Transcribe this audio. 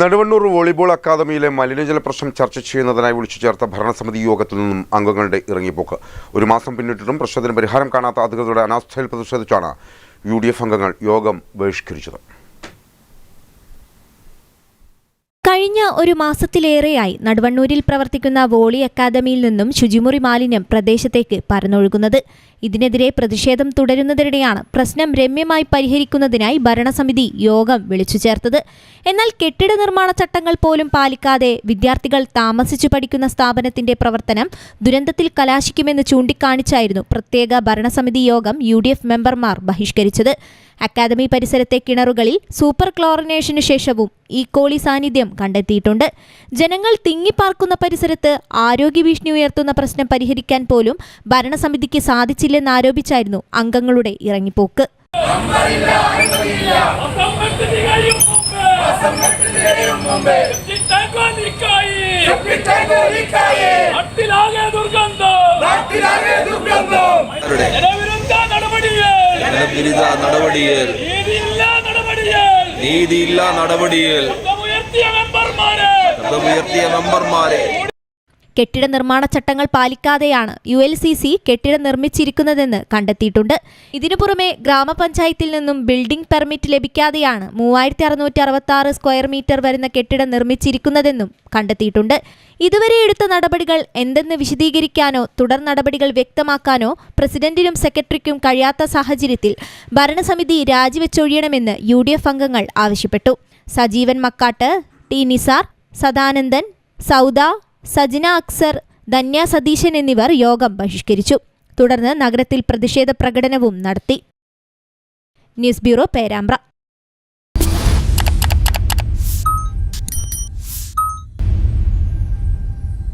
Naduvannur volleyball അക്കാദമിയിലെ മലിനജല പ്രശ്നം ചർച്ച ചെയ്യുന്നതിനായി വിളിച്ചു ചേർത്ത ഭരണസമിതി യോഗത്തിൽ നിന്നും അംഗങ്ങളുടെ ഇറങ്ങിപ്പോക്ക്. ഒരു മാസം പിന്നിട്ടിട്ടും പ്രശ്നത്തിന് പരിഹാരം കാണാത്ത അധികൃതരുടെ അനാസ്ഥയിൽ പ്രതിഷേധിച്ചാണ് യു ഡി എഫ് അംഗങ്ങൾ യോഗം ബഹിഷ്കരിച്ചത്. കഴിഞ്ഞ ഒരു മാസത്തിലേറെയായി നടുവണ്ണൂരിൽ പ്രവർത്തിക്കുന്ന വോളി അക്കാദമിയിൽ നിന്നും ശുചിമുറി മാലിന്യം പ്രദേശത്തേക്ക് പരന്നൊഴുകുന്നത്. ഇതിനെതിരെ പ്രതിഷേധം തുടരുന്നതിനിടെയാണ് പ്രശ്നം രമ്യമായി പരിഹരിക്കുന്നതിനായി ഭരണസമിതി യോഗം വിളിച്ചു ചേർത്തത്. എന്നാൽ കെട്ടിട നിർമ്മാണ ചട്ടങ്ങൾ പോലും പാലിക്കാതെ വിദ്യാർത്ഥികൾ താമസിച്ചു പഠിക്കുന്ന സ്ഥാപനത്തിന്റെ പ്രവർത്തനം ദുരന്തത്തിൽ കലാശിക്കുമെന്ന് ചൂണ്ടിക്കാണിച്ചായിരുന്നു പ്രത്യേക ഭരണസമിതി യോഗം യു മെമ്പർമാർ ബഹിഷ്കരിച്ചത്. അക്കാദമി പരിസരത്തെ കിണറുകളിൽ സൂപ്പർ ക്ലോറിനേഷനു ശേഷവും ഈ കോളി സാന്നിധ്യം കണ്ടെത്തിയിട്ടുണ്ട്. ജനങ്ങൾ തിങ്ങിപ്പാർക്കുന്ന പരിസരത്ത് ആരോഗ്യ ഭീഷണി ഉയർത്തുന്ന പ്രശ്നം പരിഹരിക്കാൻ പോലും ഭരണസമിതിക്ക് സാധിച്ചില്ലെന്നാരോപിച്ചായിരുന്നു അംഗങ്ങളുടെ ഇറങ്ങിപ്പോക്ക്. ജനവിരുദ്ധ നടപടിയിൽ. നീതിയില്ല നടപടിയിൽ. ശബ്ദമുയർത്തിയ കെട്ടിട നിർമ്മാണ ചട്ടങ്ങൾ പാലിക്കാതെയാണ് യു എൽ സി സി കെട്ടിടം നിർമ്മിച്ചിരിക്കുന്നതെന്ന് കണ്ടെത്തിയിട്ടുണ്ട്. ഇതിനു പുറമെ ഗ്രാമപഞ്ചായത്തിൽ നിന്നും ബിൽഡിംഗ് പെർമിറ്റ് ലഭിക്കാതെയാണ് മൂവായിരത്തി അറുന്നൂറ്റി അറുപത്തി ആറ് സ്ക്വയർ മീറ്റർ വരുന്ന കെട്ടിടം നിർമ്മിച്ചിരിക്കുന്നതെന്നും കണ്ടെത്തിയിട്ടുണ്ട്. ഇതുവരെ എടുത്ത നടപടികൾ എന്തെന്ന് വിശദീകരിക്കാനോ തുടർ നടപടികൾ വ്യക്തമാക്കാനോ പ്രസിഡന്റിനും സെക്രട്ടറിക്കും കഴിയാത്ത സാഹചര്യത്തിൽ ഭരണസമിതി രാജിവെച്ചൊഴിയണമെന്ന് യു ഡി എഫ് അംഗങ്ങൾ ആവശ്യപ്പെട്ടു. സജീവൻ മക്കാട്ട് ടി നിസാർ സദാനന്ദൻ സൗദ സജിന അക്സർ ധന്യ സതീശൻ എന്നിവർ യോഗം ബഹിഷ്കരിച്ചു. തുടർന്ന് നഗരത്തിൽ പ്രതിഷേധ പ്രകടനവും നടത്തി. News bureau Perambra.